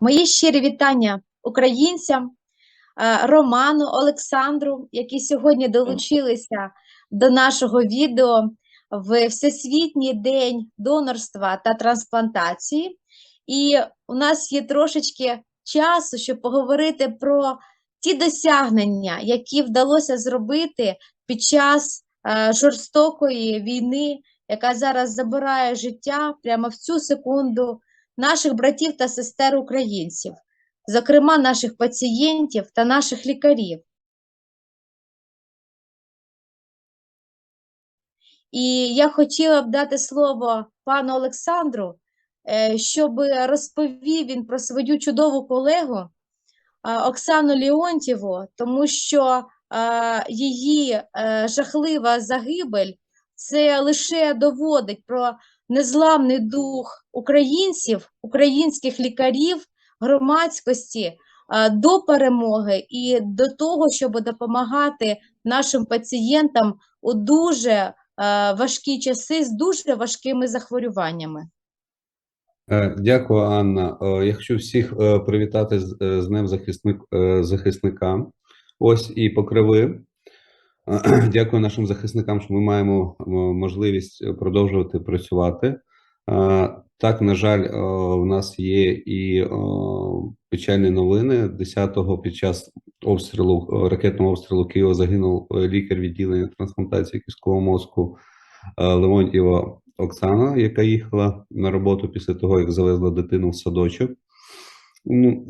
Мої щирі вітання українцям, е, Роману, Олександру, які сьогодні долучилися до нашого відео в Всесвітній день донорства та трансплантації. І у нас є трошечки часу, щоб поговорити про ті досягнення, які вдалося зробити під час е, жорстокої війни, яка зараз забирає життя прямо в цю секунду наших братів та сестер українців, зокрема наших пацієнтів та наших лікарів. І я хотіла б дати слово пану Олександру, е, щоб розповів він про свою чудову колегу е, Оксану Леонтьєву, тому що е, її жахлива загибель це лише доводить про незламний дух українців, українських лікарів, громадськості е, до перемоги і до того, щоб допомагати нашим пацієнтам у дуже е, важкі часи з дуже важкими захворюваннями. Е, Дякую, Анна. Я хочу всіх привітати з Днем захисник, захисника. Ось і покриви. Дякую нашим захисникам, що ми маємо можливість е, продовжувати працювати. Так, на жаль, в нас є і печальні новини. 10-го під час обстрілу ракетного обстрілу Києва загинув е, лікар відділення трансплантації кісткового мозку е, Леонтьєва Оксана, яка їхала на роботу після того, як завезла дитину в садочок. Ну,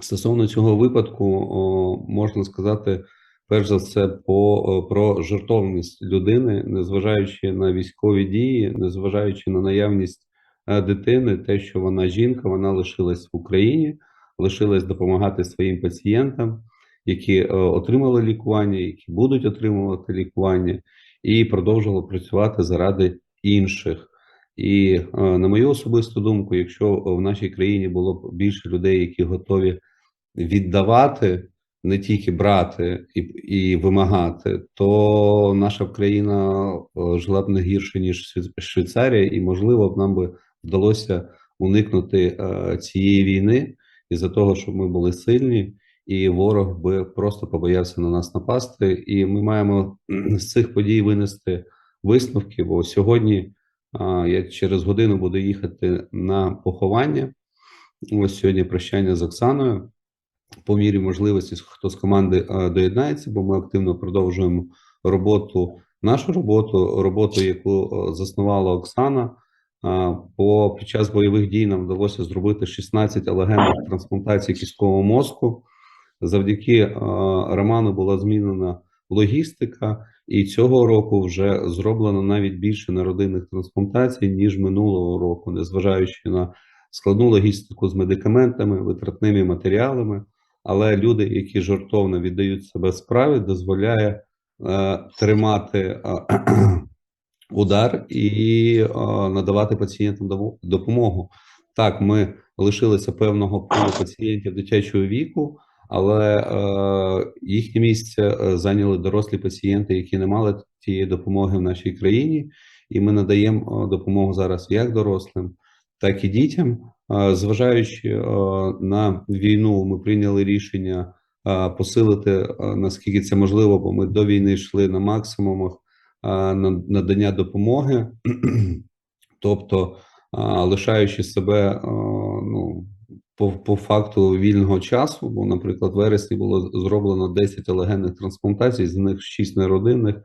стосовно цього випадку, можна сказати, перш за все, по, про жертовність людини, незважаючи на військові дії, незважаючи на наявність е, дитини, те, що вона жінка, вона лишилась в Україні, лишилась допомагати своїм пацієнтам, які е, отримали лікування, які будуть отримувати лікування, і продовжувала працювати заради інших. І е, на мою особисту думку, якщо в нашій країні було б більше людей, які готові віддавати, не тільки брати і, і вимагати, то наша країна е, жила б не гірше ніж Швей- Швейцарія, і можливо б нам би вдалося уникнути е, цієї війни із-за того, щоб ми були сильні, і ворог би просто побоявся на нас напасти. І ми маємо з цих подій винести висновки. Бо сьогодні я через годину буду їхати на поховання. Ось сьогодні прощання з Оксаною. По мірі можливості, хто з команди доєднається, бо ми активно продовжуємо роботу, нашу роботу, роботу, яку заснувала Оксана. По під час бойових дій нам вдалося зробити 16 алогенних трансплантацій кісткового мозку. Завдяки Роману була змінена логістика, і цього року вже зроблено навіть більше народинних трансплантацій, ніж минулого року, незважаючи на складну логістику з медикаментами, витратними матеріалами. Але люди, які жартовно віддають себе справі, дозволяє е, тримати е, удар і е, надавати пацієнтам допомогу. Так, ми лишилися певного пулу пацієнтів дитячого віку, але е, їхнє місце е, зайняли дорослі пацієнти, які не мали тієї допомоги в нашій країні, і ми надаємо е, допомогу зараз як дорослим, так і дітям. Зважаючи е, на війну, ми прийняли рішення е, посилити е, наскільки це можливо, бо ми до війни йшли на максимумах надання допомоги, тобто лишаючи себе ну, по, по факту вільного часу, бо, наприклад, в вересні було зроблено 10 алогенних трансплантацій, з них 6 неродинних,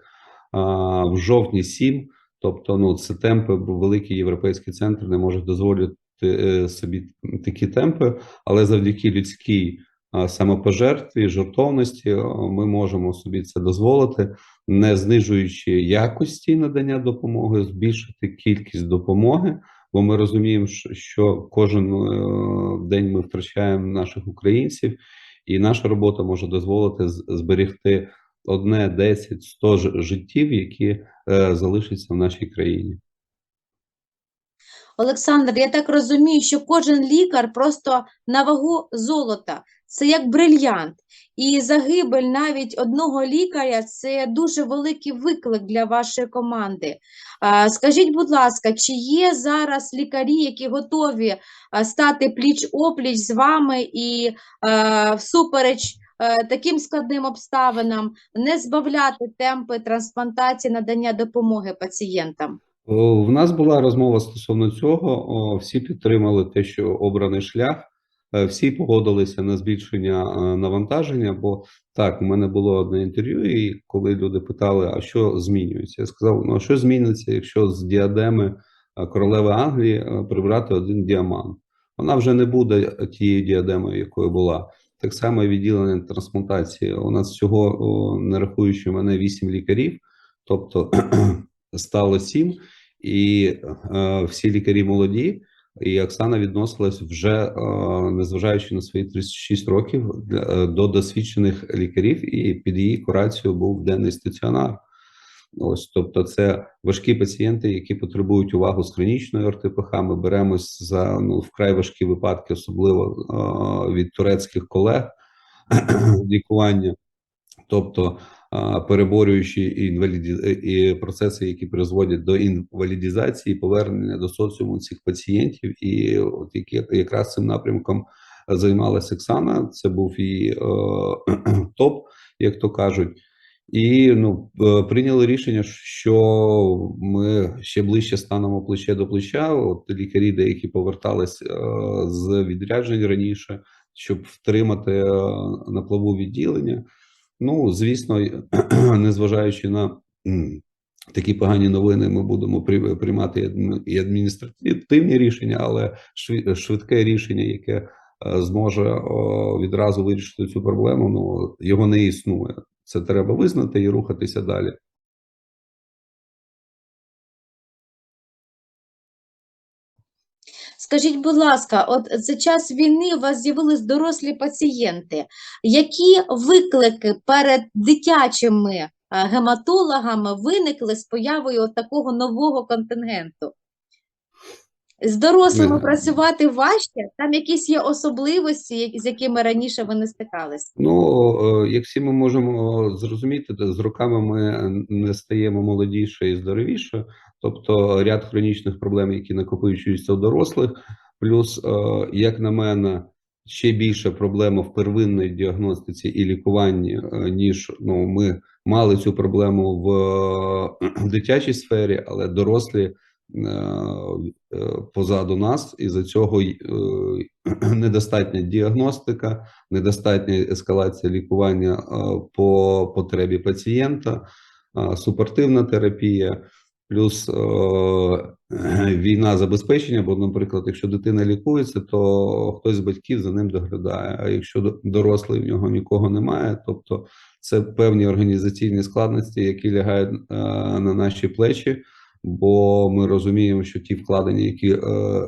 в жовтні 7. Тобто, ну, це темпи, бо великі європейські центри не можуть дозволити собі такі темпи, але завдяки людській самопожертві, жертовності, е, ми можемо собі це дозволити, не знижуючи якості надання допомоги, збільшити кількість допомоги бо ми розуміємо, що- кожен е, день ми втрачаємо наших українців, і наша робота може дозволити зберегти одне, 10, 100 ж- життів, які е, залишаться в нашій країні. Олександр, я так розумію, що кожен лікар просто на вагу золота. це як брильянт. І загибель навіть одного лікаря це дуже великий виклик для вашої команди. Скажіть, будь ласка, чи є зараз лікарі, які готові стати пліч-опліч з вами і всупереч таким складним обставинам не збавляти темпи трансплантації надання допомоги пацієнтам? В нас була розмова стосовно цього. Всі підтримали те, що обраний шлях. Е, Всі погодилися на збільшення е, навантаження. Бо так, у мене було одне інтерв'ю, і коли люди питали, а що змінюється, я сказав: ну а що зміниться, якщо з діадеми е, королеви Англії прибрати один діамант? Вона вже не буде тією діадемою, якою була. Так само і відділення трансплантації. У нас всього, не рахуючи мене, вісім лікарів, тобто стало сім, і е, всі лікарі молоді. І Оксана відносилась вже, е, незважаючи на свої 36 років, для, е, до досвідчених лікарів, і під її курацією був денний стаціонар. Ось, тобто, це важкі пацієнти, які потребують увагу з хронічною РТПХ. Ми беремось за ну вкрай важкі випадки, особливо е, від турецьких колег лікування. Тобто, переборюючи інваліді... і процеси, які призводять до інвалідізації, повернення до соціуму цих пацієнтів, і от які якраз цим напрямком займалася Оксана. Це був її е, топ, як то кажуть. І ну е, прийняли рішення, що ми ще ближче станемо плече до плеча. От лікарі, деякі повертались е, з відряджень раніше, щоб втримати е, на плаву відділення. Ну, звісно, незважаючи на такі погані новини, ми будемо при- приймати і адміністративні рішення, але швидке рішення, яке е, зможе відразу вирішити цю проблему, ну його не існує. Це треба визнати і рухатися далі. Скажіть, будь ласка, от за час війни у вас з'явились дорослі пацієнти. Які виклики перед дитячими е, гематологами виникли з появою от такого нового контингенту? З дорослими Ми- працювати важче? Там якісь є особливості, з якими раніше ви не стикались? Ну, е, як всі ми можемо зрозуміти, з роками ми не стаємо молодіше і здоровіше, тобто ряд хронічних проблем, які накопичуються у дорослих. Плюс, е, як на мене, ще більше проблема в первинній діагностиці і лікуванні, е, ніж ну, ми мали цю проблему в е, дитячій сфері, але дорослі позаду нас, і за цього недостатня діагностика недостатня ескалація лікування по потребі пацієнта, супортивна терапія, плюс е, війна забезпечення. Бо, наприклад, якщо дитина лікується, то хтось з батьків за ним доглядає. А якщо дорослий в нього нікого немає, тобто це певні організаційні складності, які лягають е, на наші плечі. Бо ми розуміємо, що ті вкладення, які е,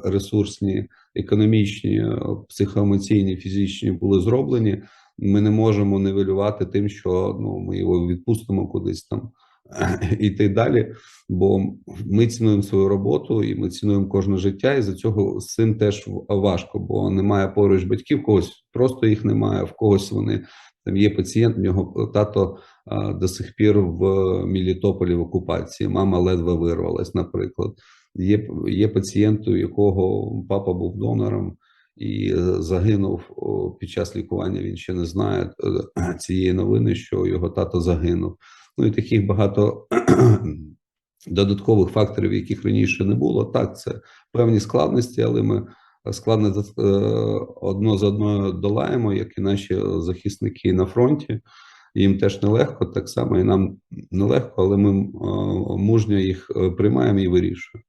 ресурсні, економічні, е, психоемоційні, фізичні були зроблені, ми не можемо нивелювати тим, що ну ми його відпустимо кудись там так далі. Бо ми цінуємо свою роботу і ми цінуємо кожне життя, і за цього з цим теж важко, бо немає поруч батьків, когось просто їх немає, в когось вони там є пацієнт, в нього тато до сих пір в Мілітополі в окупації, мама ледве вирвалась, наприклад. Є, є пацієнт, у якого папа був донором і загинув під час лікування. Він ще не знає е, цієї новини, що його тато загинув. Ну і таких багато додаткових факторів, яких раніше не було. Так, це певні складності, але ми складно е, одно за одною долаємо, як і наші захисники на фронті. Їм теж нелегко, так само і нам нелегко, але ми е, мужньо їх е, приймаємо і вирішуємо.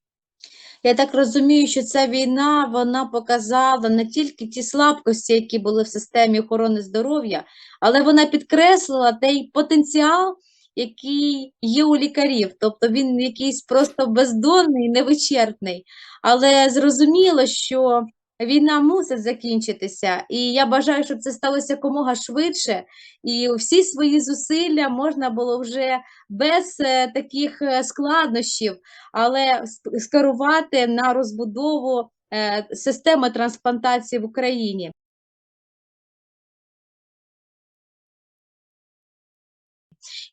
Я так розумію, що ця війна вона показала не тільки ті слабкості, які були в системі охорони здоров'я, але вона підкреслила той потенціал, який є у лікарів. Тобто він якийсь просто бездонний, невичерпний. Але зрозуміло, що війна мусить закінчитися, і я бажаю, щоб це сталося якомога швидше, і всі свої зусилля можна було вже без е, таких е, складнощів але скерувати на розбудову е, системи трансплантації в Україні.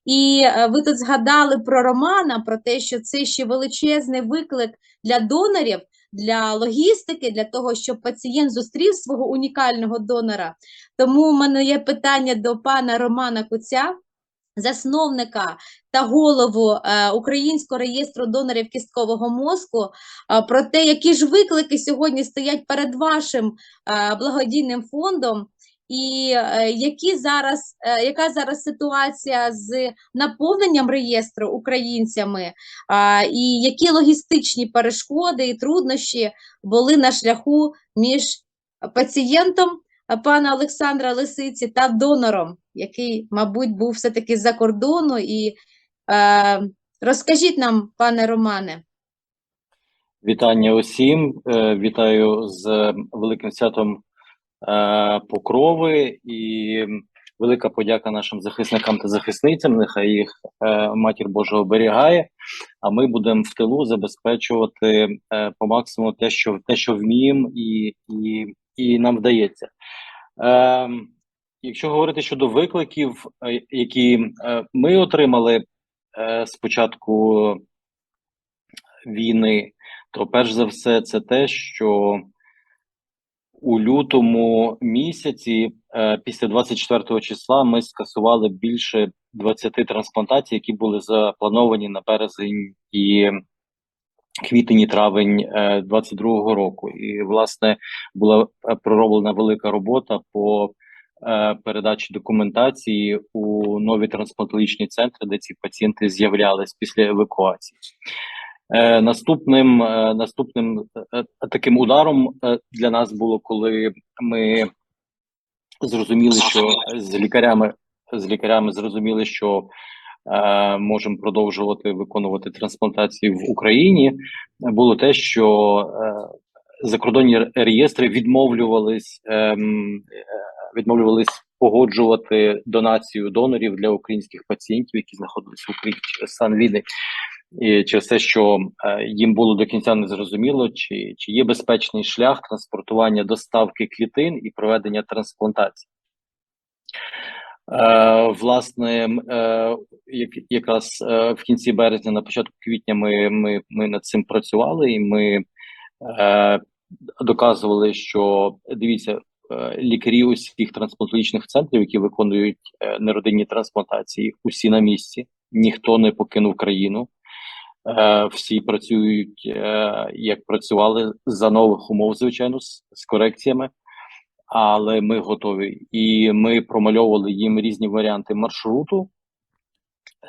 І е, ви тут згадали про Романа, про те, що це ще величезний виклик для донорів, для логістики, для того, щоб пацієнт зустрів свого унікального донора. Тому в мене є питання до пана Романа Куця, засновника та голову е, Українського реєстру донорів кісткового мозку, е, про те, які ж виклики сьогодні стоять перед вашим благодійним фондом. І е, які зараз, е, яка зараз ситуація з наповненням реєстру українцями, і які логістичні перешкоди і труднощі були на шляху між пацієнтом пана Олександра Лисиці та донором, який, мабуть, був все-таки з-за кордону. І е, розкажіть нам, пане Романе. Вітання усім. Вітаю з великим святом Покрови і велика подяка нашим захисникам та захисницям. Нехай їх е, матір Божа оберігає. А ми будемо в тилу забезпечувати е, по максимуму те, що те, що вміємо, і, і, і нам вдається. Е, Якщо говорити щодо викликів, е, які е, ми отримали е, з початку війни, то перш за все, це те, що у лютому місяці, е, після 24 числа, ми скасували більше 20 трансплантацій, які були заплановані на березень і квітень травень е, 22 року. І, власне, була е, пророблена велика робота по е, передачі документації у нові трансплантологічні центри, де ці пацієнти з'являлись після евакуації. Е, наступним е, наступним е, е, таким ударом е, для нас було, коли ми зрозуміли, що з лікарями з лікарями зрозуміли, що е, можемо продовжувати виконувати трансплантації в Україні. Було те, що е, закордонні реєстри відмовлювались ем, е, відмовлювались погоджувати донацію донорів для українських пацієнтів, які знаходилися в Україні через стан війни. І через те, що е, їм було до кінця не зрозуміло, чи, чи є безпечний шлях транспортування доставки клітин і проведення трансплантації. Е, власне, е, як, якраз е, в кінці березня, на початку квітня, ми, ми, ми над цим працювали, і ми е, доказували, що дивіться, е, лікарі усіх трансплантологічних центрів, які виконують неродинні трансплантації, усі на місці, ніхто не покинув країну. Е, всі працюють е, як працювали за нових умов, звичайно, з, з корекціями, але ми готові. І ми промальовували їм різні варіанти маршруту,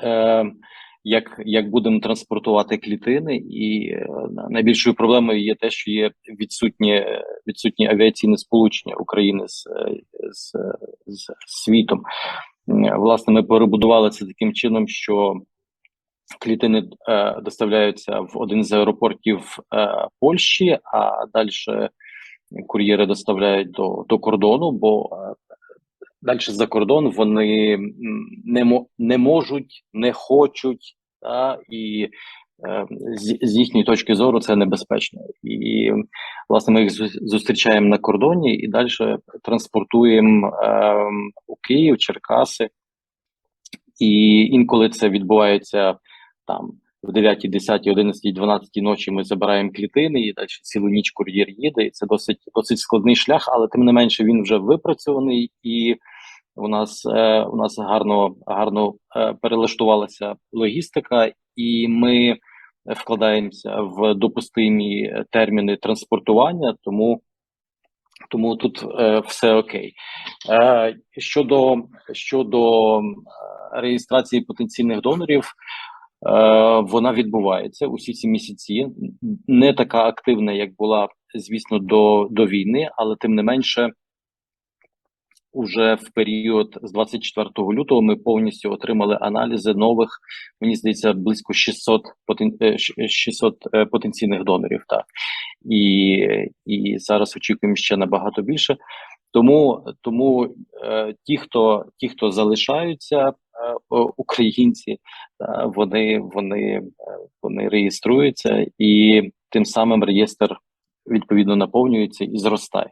е, як, як будемо транспортувати клітини. І найбільшою проблемою є те, що є відсутні, відсутні авіаційне сполучення України з, з, з світом. Власне, ми перебудували це таким чином, що клітини е, доставляються в один з аеропортів е, Польщі, а далі кур'єри доставляють до, до кордону, бо е, далі за кордон вони не, не можуть, не хочуть, та, і е, з, з їхньої точки зору це небезпечно. І власне ми їх зустрічаємо на кордоні і далі транспортуємо е, у Київ, Черкаси. І інколи це відбувається там в 9, 10, 11, 12 ночі ми забираємо клітини, і далі цілу ніч кур'єр їде. І це досить досить складний шлях, але тим не менше він вже випрацьований, і у нас е, у нас гарно гарно е, перелаштувалася логістика, і ми вкладаємося в допустимі терміни транспортування, тому. Тому тут е, все окей. Е, щодо щодо е, реєстрації потенційних донорів, вона відбувається усі ці місяці. Не така активна, як була, звісно, до, до війни, але тим не менше, уже в період з 24 лютого ми повністю отримали аналізи нових, мені здається, близько 600 потен... е, 600 е, потенційних донорів. Так і, і зараз очікуємо ще набагато більше. Тому тому е, ті, хто ті, хто залишаються, е, українці, е, вони вони е, вони реєструються, і тим самим реєстр відповідно наповнюється і зростає.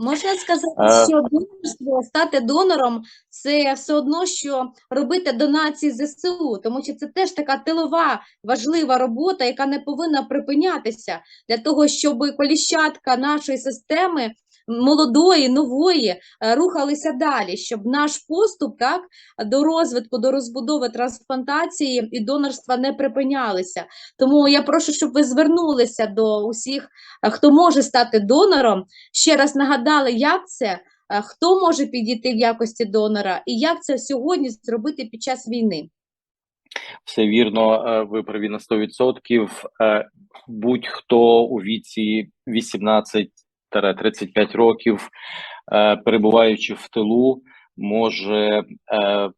Можна сказати, Е. що донорство, стати донором це все одно, що робити донації ЗСУ, тому що це теж така тилова важлива робота, яка не повинна припинятися для того, щоб коліщатка нашої системи молодої, нової е, рухалися далі, щоб наш поступ так до розвитку, до розбудови трансплантації і донорства не припинялися. Тому я прошу, щоб ви звернулися до усіх, е, хто може стати донором. Ще раз нагадали, як це, е, хто може підійти в якості донора, і як це сьогодні зробити під час війни. Все вірно, ви праві на 100%. Е, Будь-хто у віці 18-35 років, е, перебуваючи в тилу, може е,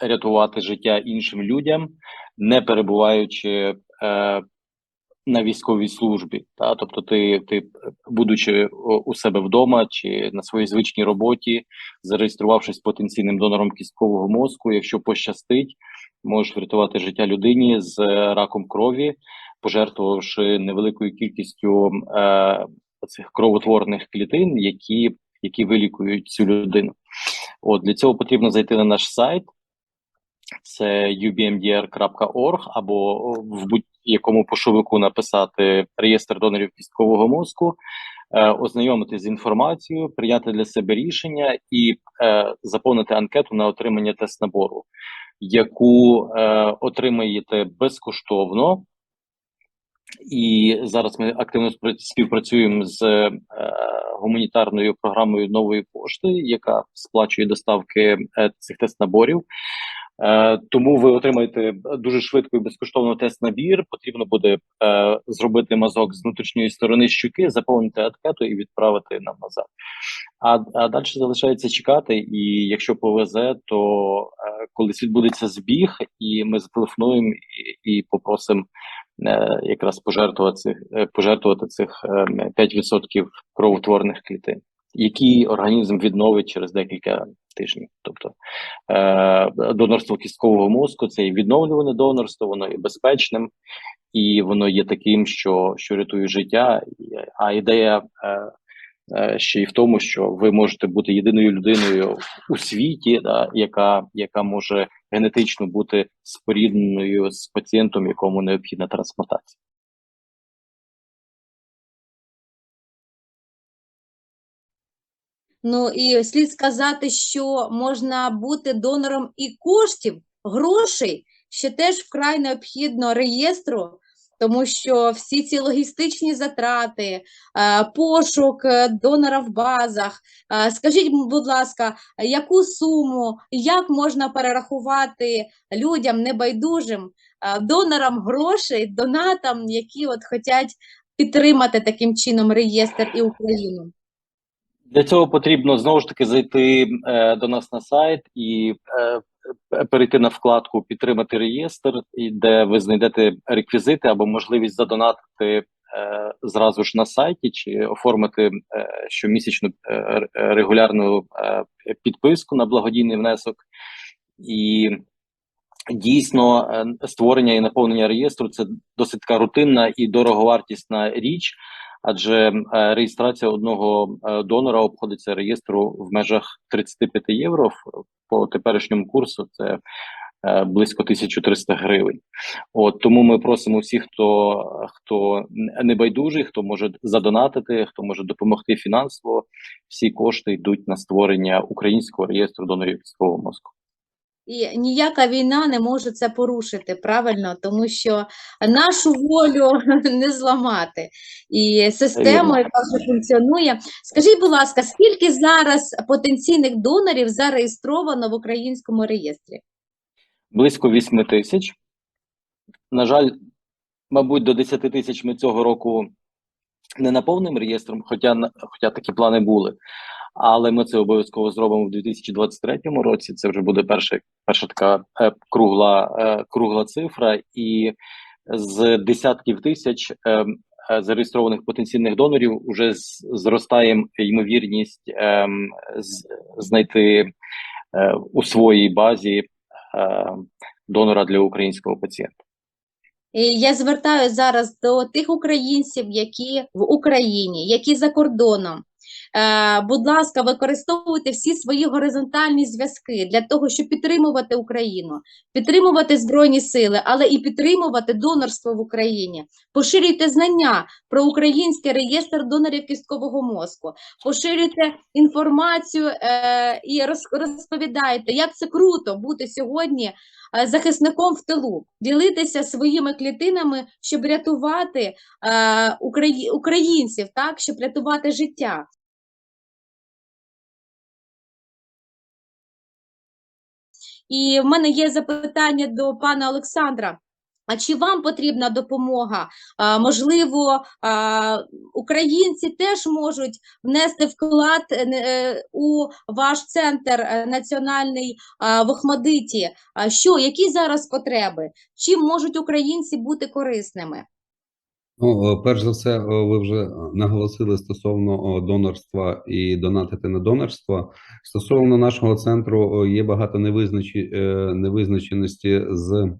рятувати життя іншим людям, не перебуваючи е, на військовій службі. Та? Тобто, ти, ти, будучи у себе вдома чи на своїй звичній роботі, зареєструвавшись потенційним донором кісткового мозку, якщо пощастить, можеш врятувати життя людині з раком крові, пожертвувавши невеликою кількістю цих кровотворних клітин, які, які вилікують цю людину. От для цього потрібно зайти на наш сайт. Це ubmdr.org або в будь-якому пошовику написати реєстр донорів кісткового мозку, е, ознайомитись з інформацією, прийняти для себе рішення і е, заповнити анкету на отримання тест набору, яку е, отримаєте безкоштовно. І зараз ми активно співпрацюємо з е, гуманітарною програмою нової пошти, яка сплачує доставки е, цих тест-наборів. Е, тому ви отримаєте дуже швидко і безкоштовно тест-набір. Потрібно буде е, зробити мазок з внутрішньої сторони щуки, заповнити анкету і відправити нам назад. А, а далі залишається чекати. І якщо повезе, то е, колись відбудеться збіг, і ми зателефонуємо і, і попросимо е, якраз пожертвувати цих е, пожертвувати цих е, 5% кровотворних клітин, які організм відновить через декілька тижнів. Тобто е, донорство кісткового мозку це і відновлюване донорство, воно є безпечним і воно є таким, що, що рятує життя. А ідея. Е, е, Ще й в тому, що ви можете бути єдиною людиною у світі, да, яка, яка може генетично бути спорідненою з пацієнтом, якому необхідна трансплантація. Ну і слід сказати, що можна бути донором і коштів, грошей, що теж вкрай необхідно реєстру, тому що всі ці логістичні затрати, пошук е, донора в базах. Скажіть, будь ласка, яку суму, як можна перерахувати людям небайдужим, донорам грошей, донатам, які от хочуть підтримати таким чином реєстр і Україну? Для цього потрібно знову ж таки зайти е, до нас на сайт і е, перейти на вкладку Підтримати реєстр, і де ви знайдете реквізити або можливість задонатити е, зразу ж на сайті чи оформити е, щомісячну е, регулярну е, підписку на благодійний внесок. І дійсно е, створення і наповнення реєстру це досить така рутинна і дороговартісна річ. Адже е, реєстрація одного е, донора обходиться реєстру в межах 35 євро по теперішньому курсу. Це е, близько 1300 гривень. От тому ми просимо всіх, хто хто небайдужий, хто може задонатити, хто може допомогти фінансово. Всі кошти йдуть на створення українського реєстру донорів кісткового мозку. І ніяка війна не може це порушити, правильно, тому що нашу волю не зламати. І систему, яка вже функціонує. Скажіть, будь ласка, скільки зараз потенційних донорів зареєстровано в українському реєстрі? близько 8 тисяч. На жаль, мабуть, до 10 тисяч ми цього року не наповнимо реєстром, хоча, хоча такі плани були. Але ми це обов'язково зробимо в 2023 році. Це вже буде перша, перша така е, кругла, е, кругла цифра, і з десятків тисяч е, зареєстрованих потенційних донорів уже з- зростає ймовірність знайти у своїй базі донора для українського пацієнта. Я звертаюся зараз до тих українців, які в Україні, які за кордоном. Е, будь ласка, використовуйте всі свої горизонтальні зв'язки для того, щоб підтримувати Україну, підтримувати Збройні Сили, але і підтримувати донорство в Україні. Поширюйте знання про український реєстр донорів кісткового мозку, поширюйте інформацію е, і роз- розповідайте, як це круто бути сьогодні е, захисником в тилу, ділитися своїми клітинами, щоб рятувати е, украї- українців, так, щоб рятувати життя. І в мене є запитання до пана Олександра. А чи вам потрібна допомога? А, можливо, а, українці теж можуть внести вклад е, е, у ваш центр е, національний в Охмадиті. А що, які зараз потреби? Чим можуть українці бути корисними? Ну, е, перш за все, е, ви вже наголосили стосовно е, донорства і донатити на донорство. Стосовно нашого центру е, є багато е, невизначеності з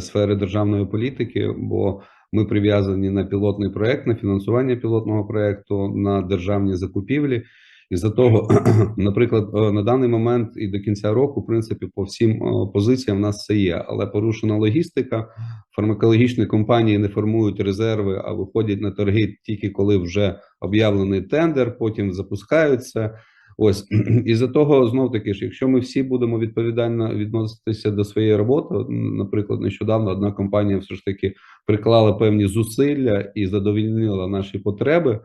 сфери державної політики, бо ми прив'язані на пілотний проект, на фінансування пілотного проекту, на державні закупівлі. І за того, наприклад, е, на даний момент і до кінця року, в принципі, по всім е, позиціям в нас все є, але порушена логістика. Фармакологічні компанії не формують резерви, а виходять на торги тільки коли вже об'явлений тендер, потім запускаються. Ось і за того знов таки ж, якщо ми всі будемо відповідально відноситися до своєї роботи, наприклад, нещодавно одна компанія все ж таки приклала певні зусилля і задовільнила наші потреби.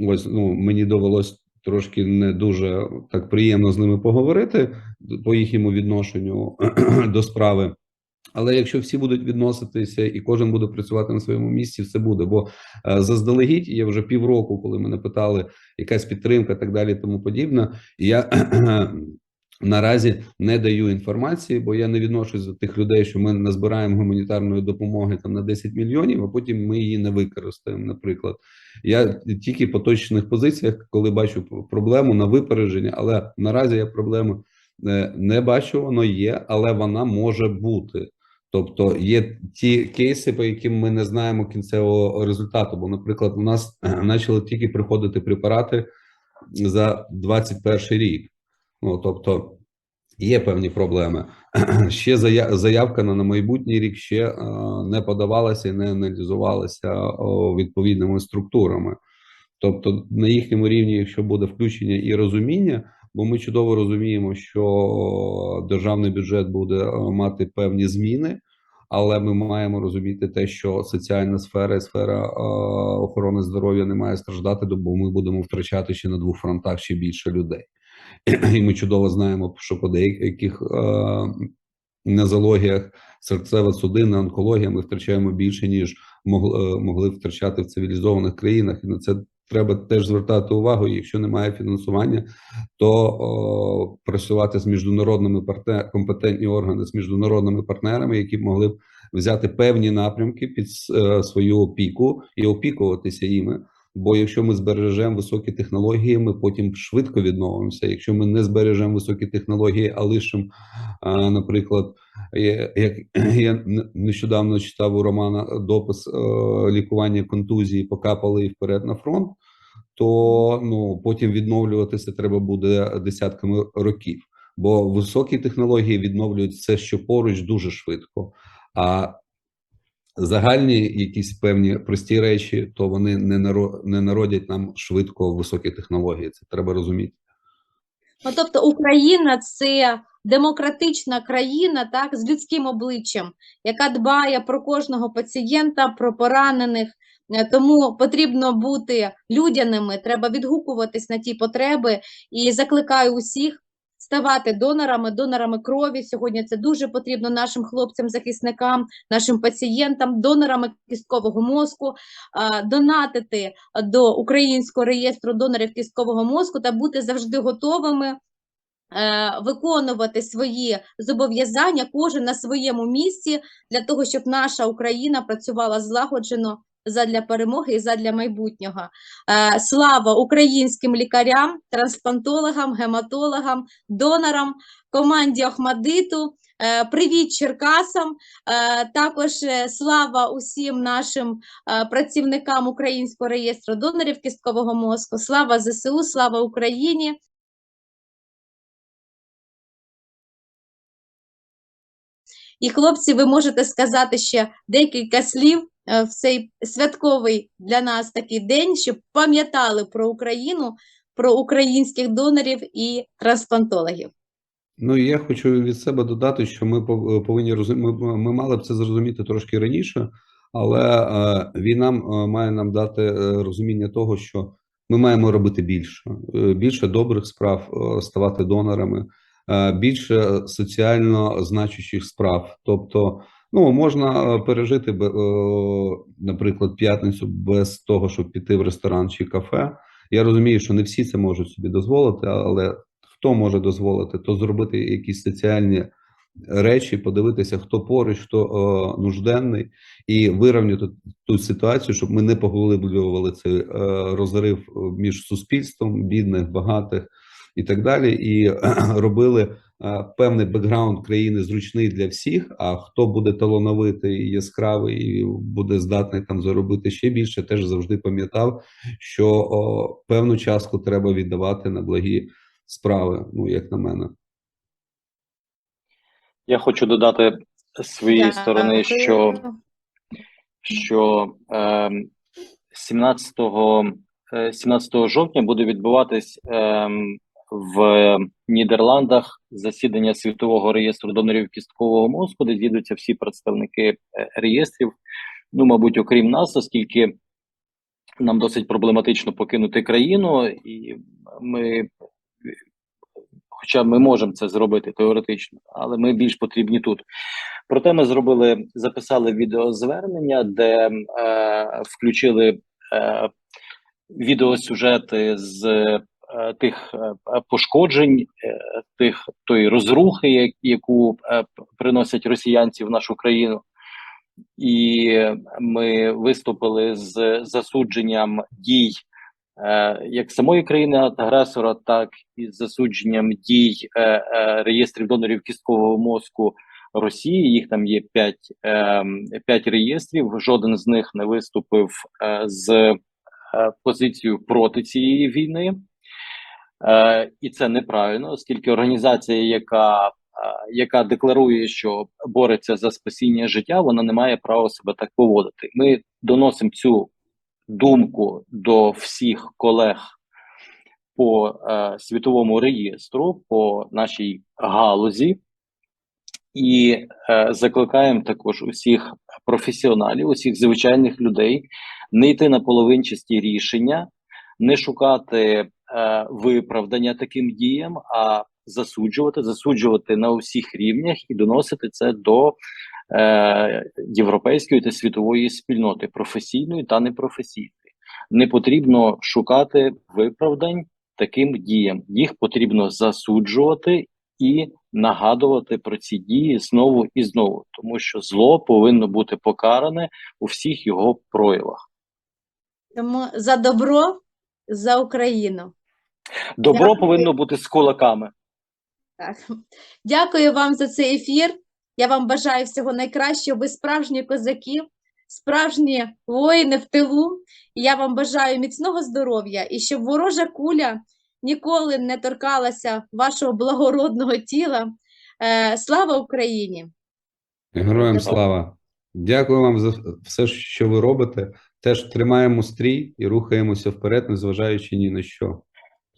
Ось ну мені довелось трошки не дуже так приємно з ними поговорити по їхньому відношенню до справи. Але якщо всі будуть відноситися і кожен буде працювати на своєму місці, все буде. Бо е, заздалегідь є вже півроку, коли мене питали якась підтримка, так далі, тому подібне. І я наразі не даю інформації, бо я не відношусь до тих людей, що ми назбираємо гуманітарної допомоги там на 10 мільйонів, а потім ми її не використаємо. Наприклад, я тільки по точних позиціях, коли бачу проблему на випередження, але наразі я проблему е, не бачу, воно є, але вона може бути. Тобто є ті кейси, по яким ми не знаємо кінцевого результату. Бо, наприклад, у нас почали тільки приходити препарати за 21 рік. Ну тобто є певні проблеми. Ще зая- заявка на, майбутній рік ще е, не подавалася і не аналізувалася відповідними структурами. Тобто, на їхньому рівні, якщо буде включення і розуміння, бо ми чудово розуміємо, що державний бюджет буде е, мати певні зміни, але ми маємо розуміти те, що соціальна сфера і сфера е, охорони здоров'я не має страждати, бо ми будемо втрачати ще на двох фронтах ще більше людей. І ми чудово знаємо, що по деяких е, нозологіях серцево-судинна онкологія ми втрачаємо більше, ніж могли, могли втрачати в цивілізованих країнах. І на це треба теж звертати увагу. Якщо немає фінансування, то о, працювати з міжнародними партнер, компетентні органи з міжнародними партнерами, які б могли б взяти певні напрямки під е, свою опіку і опікуватися іми. Бо якщо ми збережемо високі технології, ми потім швидко відновимося. Якщо ми не збережемо високі технології, а лишимо, наприклад, я- як я нещодавно читав у Романа допис е, лікування контузії, покапали і вперед на фронт, то ну потім відновлюватися треба буде десятками років. Бо високі технології відновлюють все, що поруч, дуже швидко. А загальні якісь певні прості речі, то вони не наро- не народять нам швидко високі технології. Це треба розуміти. Ну, тобто Україна це демократична країна, так, з людським обличчям, яка дбає про кожного пацієнта, про поранених. Е, Тому потрібно бути людяними, треба відгукуватись на ті потреби і закликаю усіх ставати донорами, донорами крові. Сьогодні це дуже потрібно нашим хлопцям-захисникам, нашим пацієнтам, донорами кісткового мозку, донатити до українського реєстру донорів кісткового мозку та бути завжди готовими е, виконувати свої зобов'язання, кожен на своєму місці, для того, щоб наша Україна працювала злагоджено задля перемоги і задля майбутнього. Е, Слава українським лікарям, трансплантологам, гематологам, донорам, команді Охмадиту. Е, Привіт Черкасам! Е, Також слава усім нашим працівникам Українського реєстру донорів кісткового мозку. Слава ЗСУ, слава Україні! І, хлопці, ви можете сказати ще декілька слів е, в цей святковий для нас такий день, щоб пам'ятали про Україну, про українських донорів і трансплантологів. Ну я хочу від себе додати, що ми пов- повинні ми, ми мали б це зрозуміти трошки раніше, але е, війна е, має нам дати е, розуміння того, що ми маємо робити більше, Е, більше добрих справ, е, ставати донорами, е, більше соціально значущих справ. Тобто, ну можна е, пережити, е, наприклад, п'ятницю без того, щоб піти в ресторан чи кафе. Я розумію, що не всі це можуть собі дозволити, але хто може дозволити, то зробити якісь соціальні речі, подивитися, хто поруч, хто е, нужденний, і вирівняти ту ситуацію, щоб ми не поглиблювали цей е, розрив е, між суспільством, бідних, багатих і так далі, і е, робили е, певний бекграунд країни зручний для всіх. А хто буде талановитий і яскравий, і буде здатний там заробити ще більше, теж завжди пам'ятав, що о, певну частку треба віддавати на благі справи, ну як на мене. Я хочу додати з своєї сторони, що що е, 17, е, 17 жовтня буде відбуватись е, в Нідерландах засідання світового реєстру донорів кісткового мозку, де з'їдуться всі представники е, реєстрів. Ну, мабуть, окрім нас, оскільки нам досить проблематично покинути країну, і ми, хоча ми можемо це зробити теоретично, але ми більш потрібні тут. Проте ми зробили, записали відеозвернення, де е, включили е, відеосюжети з тих е, пошкоджень, е, тих тої розрухи, яку е, приносять росіянці в нашу країну. І ми виступили з засудженням дій як самої країни агресора, так і з засудженням дій реєстрів донорів кісткового мозку Росії. Їх там є п'ять, п'ять реєстрів. Жоден з них не виступив з позицією проти цієї війни. Е, і це неправильно, оскільки організація, яка, е, яка декларує, що бореться за спасіння життя, вона не має права себе так поводити. Ми доносимо цю думку до всіх колег по е, світовому реєстру, по нашій галузі, і е, закликаємо також усіх професіоналів, усіх звичайних людей не йти на половинчасті рішення, не шукати е, виправдання таким діям, а засуджувати, засуджувати на усіх рівнях і доносити це до е, європейської та світової спільноти, професійної та непрофесійної. Не потрібно шукати виправдань таким діям. Їх потрібно засуджувати і нагадувати про ці дії знову і знову, тому що зло повинно бути покаране у всіх його проявах. Тому за добро, за Україну. Добро Дякую. повинно бути з кулаками. Так. Дякую вам за цей ефір. Я вам бажаю всього найкращого. Ви справжні козаки, справжні воїни в тилу. І я вам бажаю міцного здоров'я і щоб ворожа куля ніколи не торкалася вашого благородного тіла. Е, слава Україні! Героям слава! Дякую вам за все, що ви робите. Теж тримаємо стрій і рухаємося вперед, незважаючи ні на що.